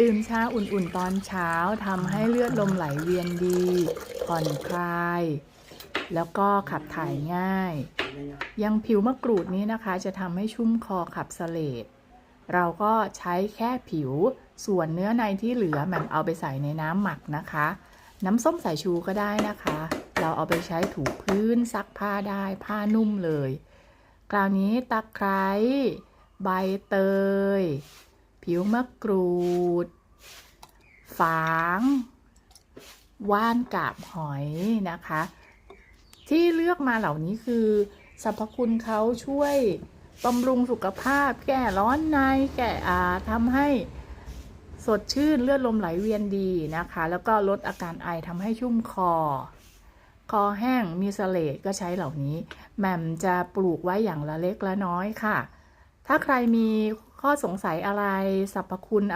ดื่มชาอุ่นๆตอนเช้าทำให้เลือดลมไหลเวียนดี ผ่อนคลาย แล้วก็ขับถ่ายง่าย ยังผิวมะกรูดนี้นะคะ จะทำให้ชุ่มคอขับเสลดเราก็ใช้แค่ผิวส่วนเนื้อในที่เหลือแหม่มเอาไปใส่ในน้ำหมักนะคะ น้ำส้มสายชูก็ได้นะคะ เราเอาไปใช้ถูพื้นซักผ้าได้ผ้านุ่มเลย คราวนี้ตะไคร้ใบเตย ผิวมะกรูด ฝาง ว่านกาบหอยนะคะ ที่เลือกมาเหล่านี้คือสรรพคุณเขาช่วยบำรุงสุขภาพ แก้ร้อนใน แก้อาทำให้สดชื่นเลือดลมไหลเวียนดีนะคะ แล้วก็ลดอาการไอทำให้ชุ่มคอ คอแห้งมีเสเลดก็ใช้เหล่านี้แหม่มจะปลูกไว้อย่างละเล็กละน้อยค่ะ ถ้าใครมี ข้อสงสัยอะไรสรรพคุณอะไร